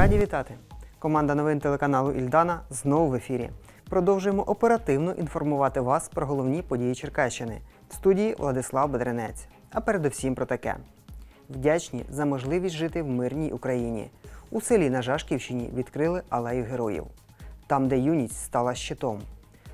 Раді вітати! Команда новин телеканалу Ільдана знову в ефірі. Продовжуємо оперативно інформувати вас про головні події Черкащини. В студії Владислав Бедренець. А передусім про таке: вдячні за можливість жити в мирній Україні. У селі на Жашківщині відкрили алею героїв. Там, де юність стала щитом.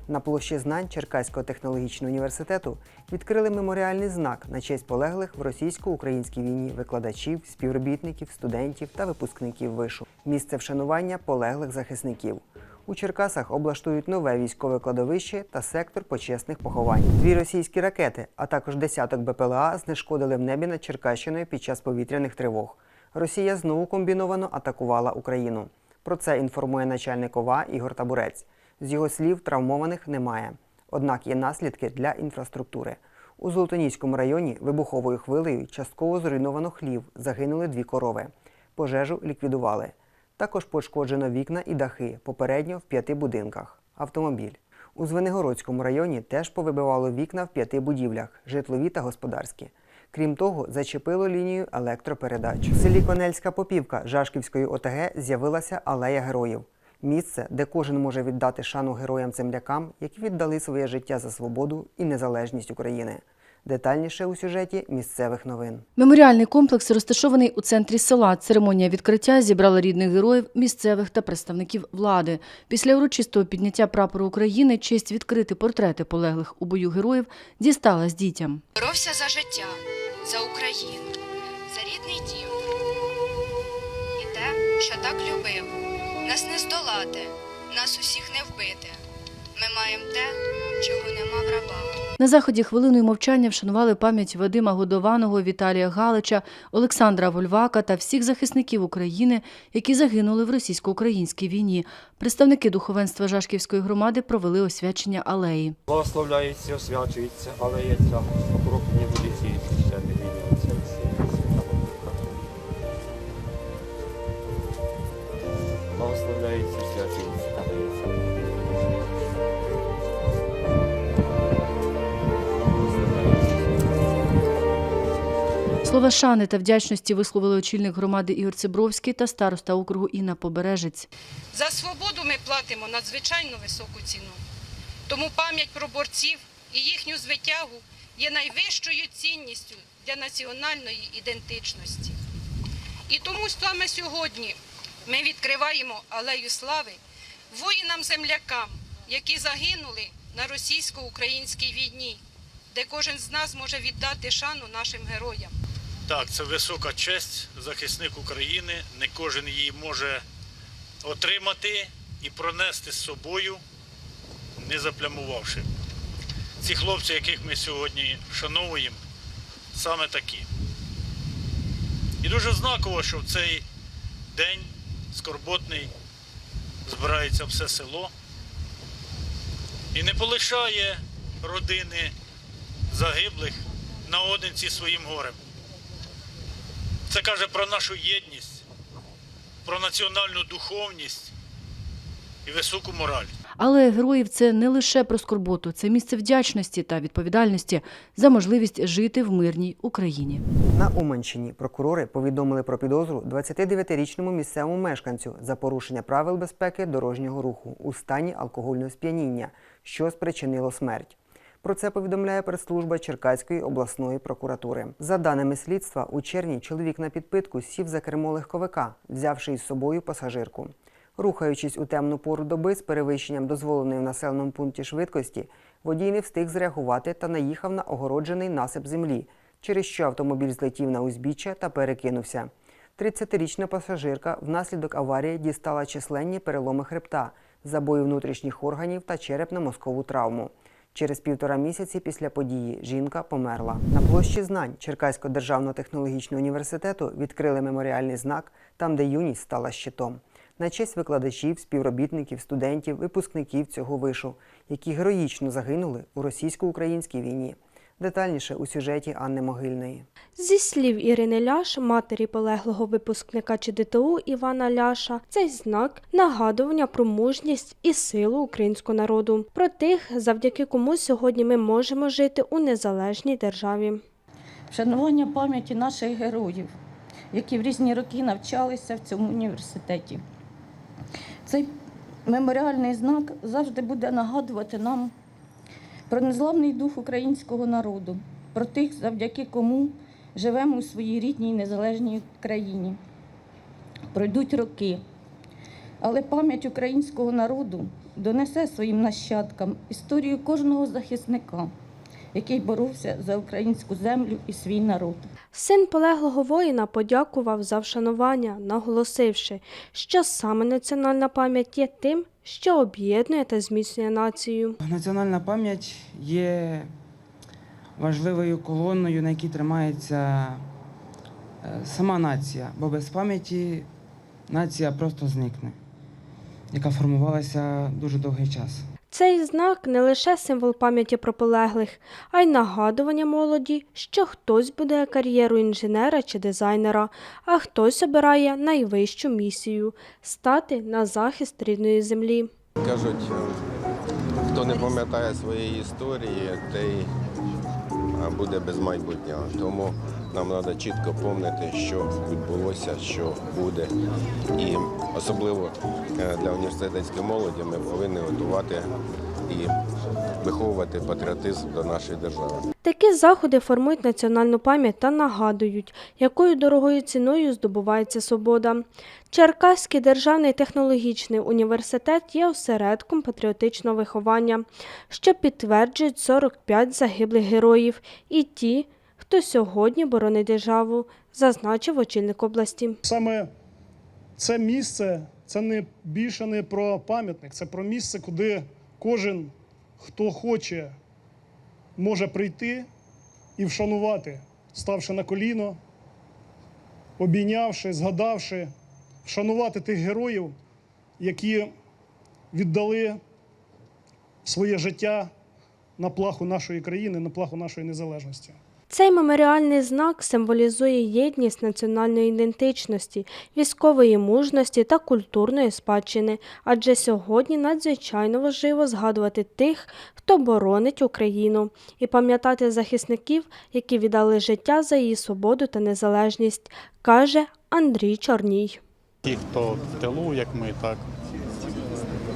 На площі знань Черкаського технологічного університету відкрили меморіальний знак на честь полеглих в російсько-українській війні викладачів, співробітників, студентів та випускників вишу. Місце вшанування полеглих захисників. У Черкасах облаштують нове військове кладовище та сектор почесних поховань. Дві російські ракети, а також десяток БПЛА знешкодили в небі над Черкащиною під час повітряних тривог. Росія знову комбіновано атакувала Україну. Про це інформує начальник ОВА Ігор Табурець. З його слів, травмованих немає. Однак є наслідки для інфраструктури. У Золотоніському районі вибуховою хвилею частково зруйновано хлів, загинули дві корови. Пожежу ліквідували. Також пошкоджено вікна і дахи, попередньо в п'яти будинках. Автомобіль. У Звенигородському районі теж повибивало вікна в п'яти будівлях, житлові та господарські. Крім того, зачепило лінію електропередач. В селі Конельська Попівка Жашківської ОТГ з'явилася алея героїв. Місце, де кожен може віддати шану героям-землякам, які віддали своє життя за свободу і незалежність України. Детальніше у сюжеті місцевих новин. Меморіальний комплекс розташований у центрі села. Церемонія відкриття зібрала рідних героїв, місцевих та представників влади. Після урочистого підняття прапору України честь відкрити портрети полеглих у бою героїв дісталась дітям. Боровся за життя, за Україну, за рідний дім. І те, що так любив, нас не здолати, нас усіх не вбити. Ми маємо те, чого нема в рабах. На заході хвилиною мовчання вшанували пам'ять Вадима Годованого, Віталія Галича, Олександра Вольвака та всіх захисників України, які загинули в російсько-українській війні. Представники духовенства Жашківської громади провели освячення алеї. Благословляється, освячується, але є ця окроплення не війнуться Слова шани та вдячності висловили очільник громади Ігор Цибровський та староста округу Інна Побережець. За свободу ми платимо надзвичайно високу ціну. Тому пам'ять про борців і їхню звитягу є найвищою цінністю для національної ідентичності. І тому саме сьогодні ми відкриваємо алею слави воїнам-землякам, які загинули на російсько-українській війні, де кожен з нас може віддати шану нашим героям. Так, це висока честь, захисник України. Не кожен її може отримати і пронести з собою, не заплямувавши. Ці хлопці, яких ми сьогодні вшановуємо, саме такі. І дуже знаково, що в цей день скорботний збирається все село і не полишає родини загиблих наодинці своїм горем. Це каже про нашу єдність, про національну духовність і високу мораль. Але героїв це не лише про скорботу, це місце вдячності та відповідальності за можливість жити в мирній Україні. На Уманщині прокурори повідомили про підозру 29-річному місцевому мешканцю за порушення правил безпеки дорожнього руху у стані алкогольного сп'яніння, що спричинило смерть. Про це повідомляє прес-служба Черкаської обласної прокуратури. За даними слідства, у червні чоловік на підпитку сів за кермо легковика, взявши із собою пасажирку. Рухаючись у темну пору доби з перевищенням дозволеної в населеному пункті швидкості, водій не встиг зреагувати та наїхав на огороджений насип землі, через що автомобіль злетів на узбіччя та перекинувся. 30-річна пасажирка внаслідок аварії дістала численні переломи хребта, забої внутрішніх органів та черепно-мозкову травму. Через півтора місяці після події жінка померла. На площі знань Черкаського державного технологічного університету відкрили меморіальний знак там, де юність стала щитом. На честь викладачів, співробітників, студентів, випускників цього вишу, які героїчно загинули у російсько-українській війні. Детальніше у сюжеті Анни Могильної. Зі слів Ірини Ляш, матері полеглого випускника ЧДТУ Івана Ляша, цей знак нагадування про мужність і силу українського народу, про тих, завдяки кому сьогодні ми можемо жити у незалежній державі. вшанування пам'яті наших героїв, які в різні роки навчалися в цьому університеті. Цей меморіальний знак завжди буде нагадувати нам про незламний дух українського народу, про тих, завдяки кому живемо у своїй рідній незалежній країні. Пройдуть роки, але пам'ять українського народу донесе своїм нащадкам історію кожного захисника, який боровся за українську землю і свій народ. Син полеглого воїна подякував за вшанування, наголосивши, що саме національна пам'ять є тим, що об'єднує та зміцнює націю. Національна пам'ять є важливою колоною, на якій тримається е, сама нація, бо без пам'яті нація просто зникне, яка формувалася дуже довгий час. Цей знак не лише символ пам'яті про полеглих, а й нагадування молоді, що хтось буде кар'єру інженера чи дизайнера, а хтось обирає найвищу місію стати на захист рідної землі. Кажуть, хто не пам'ятає своєї історії, той буде без майбутнього. Тому нам треба чітко пам'ятати, що відбулося, що буде. І особливо е, для університетської молоді ми повинні готувати і виховувати патріотизм до нашої держави. Такі заходи формують національну пам'ять та нагадують, якою дорогою ціною здобувається свобода. Черкаський державний технологічний університет є осередком патріотичного виховання, що підтверджують 45 загиблих героїв і ті, хто сьогодні боронить державу, зазначив очільник області. Саме це місце це не більше не про пам'ятник, це про місце, куди кожен, хто хоче, може прийти і вшанувати, ставши на коліно, обійнявши, згадавши, вшанувати тих героїв, які віддали своє життя на плаху нашої країни, на плаху нашої незалежності. Цей меморіальний знак символізує єдність національної ідентичності, військової мужності та культурної спадщини, адже сьогодні надзвичайно важливо згадувати тих, хто боронить Україну, і пам'ятати захисників, які віддали життя за її свободу та незалежність, каже Андрій Чорній. Ті, хто в тилу, як ми, так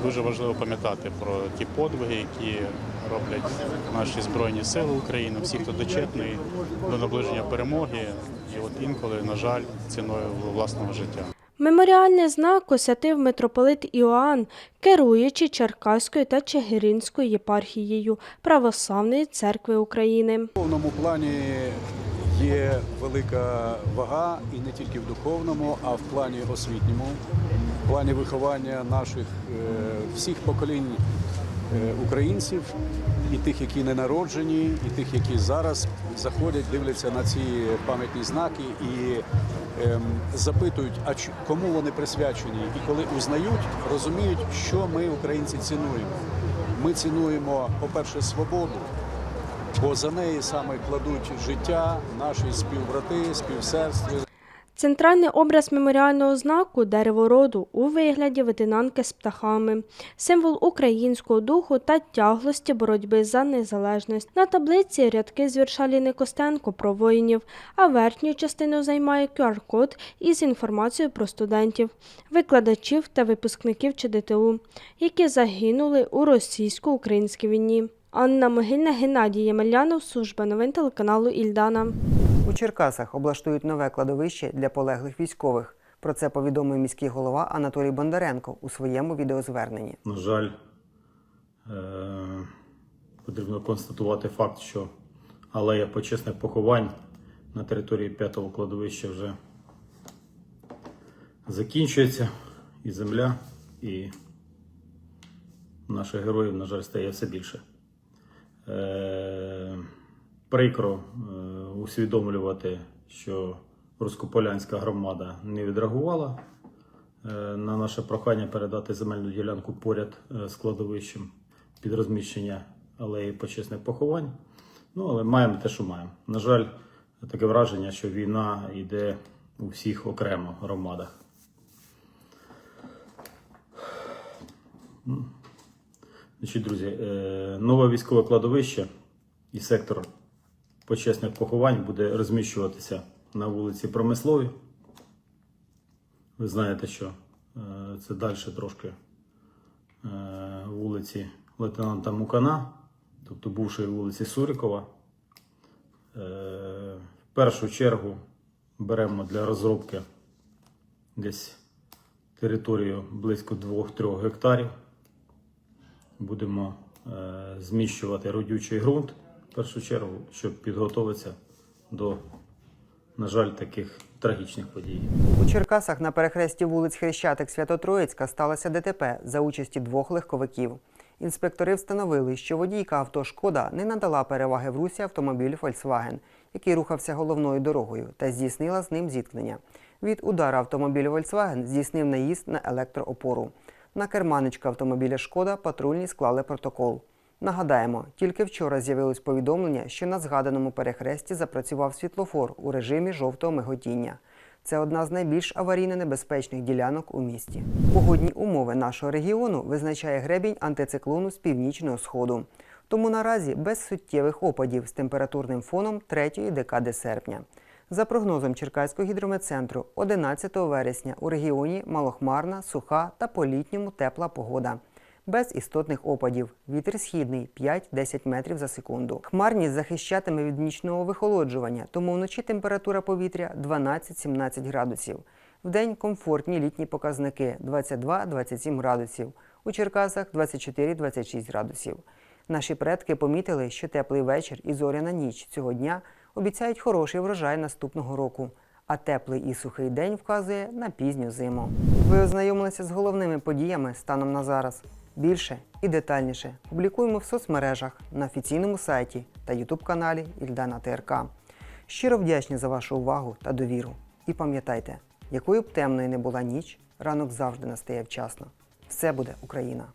дуже важливо пам'ятати про ті подвиги, які роблять наші збройні сили України, всі, хто дочетний до наближення перемоги, і от інколи, на жаль, ціною власного життя. Меморіальний знак освятив митрополит Іоанн, керуючи Черкаською та Чигиринською єпархією Православної церкви України. В духовному плані є велика вага і не тільки в духовному, а в плані освітньому, в плані виховання наших е, всіх поколінь українців, і тих, які не народжені, і тих, які зараз заходять, дивляться на ці пам'ятні знаки і ем, запитують, а кому вони присвячені, і коли узнають, розуміють, що ми, українці, цінуємо. Ми цінуємо, по-перше, свободу бо за неї саме кладуть життя наші співбрати, співсерстви. Центральний образ меморіального знаку дерево роду у вигляді ветенанки з птахами, символ українського духу та тяглості боротьби за незалежність. На таблиці рядки з вірша Ліни Костенко про воїнів, а верхню частину займає QR-код із інформацією про студентів, викладачів та випускників ЧДТУ, які загинули у російсько-українській війні. Анна Могильна, Геннадій Ємелянов, служба новин телеканалу Ільдана. Черкасах облаштують нове кладовище для полеглих військових. Про це повідомив міський голова Анатолій Бондаренко у своєму відеозверненні. На жаль, е- потрібно констатувати факт, що алея почесних поховань на території п'ятого кладовища вже закінчується, і земля, і наших героїв, на жаль, стає все більше. Е- прикро е- усвідомлювати, що Рускополянська громада не відреагувала е, на наше прохання передати земельну ділянку поряд е, з кладовищем під розміщення алеї почесних поховань. Ну, але маємо те, що маємо. На жаль, таке враження, що війна йде у всіх окремо громадах. Значить, друзі, е, нове військове кладовище і сектор почесних поховань буде розміщуватися на вулиці Промислові Ви знаєте, що е, це далі трошки е, вулиці лейтенанта Мукана, тобто бувшої вулиці Сурікова. Е, В першу чергу беремо для розробки десь територію близько 2-3 гектарів. Будемо зміщувати родючий ґрунт в першу чергу, щоб підготуватися до, на жаль, таких трагічних подій. У Черкасах на перехресті вулиць Хрещатик Свято-Троїцька сталося ДТП за участі двох легковиків. Інспектори встановили, що водійка авто Шкода не надала переваги в русі автомобілю Volkswagen, який рухався головною дорогою, та здійснила з ним зіткнення. Від удара автомобілю Volkswagen здійснив наїзд на електроопору. На керманичка автомобіля Шкода патрульні склали протокол. Нагадаємо, тільки вчора з'явилось повідомлення, що на згаданому перехресті запрацював світлофор у режимі жовтого миготіння. Це одна з найбільш аварійно небезпечних ділянок у місті. Погодні умови нашого регіону визначає гребінь антициклону з північного сходу. Тому наразі без суттєвих опадів з температурним фоном третьої декади серпня. За прогнозом Черкаського гідрометцентру, 11 вересня у регіоні малохмарна, суха та по-літньому тепла погода. Без істотних опадів. Вітер східний 5-10 метрів за секунду. Хмарність захищатиме від нічного вихолоджування, тому вночі температура повітря 12-17 градусів. Вдень комфортні літні показники 22-27 градусів. У Черкасах 24-26 градусів. Наші предки помітили, що теплий вечір і зоряна ніч цього дня обіцяють хороший врожай наступного року. А теплий і сухий день вказує на пізню зиму. Ви ознайомилися з головними подіями станом на зараз. Більше і детальніше публікуємо в соцмережах на офіційному сайті та ютуб-каналі Ільдана ТРК. Щиро вдячні за вашу увагу та довіру. І пам'ятайте, якою б темною не була ніч, ранок завжди настає вчасно. Все буде Україна!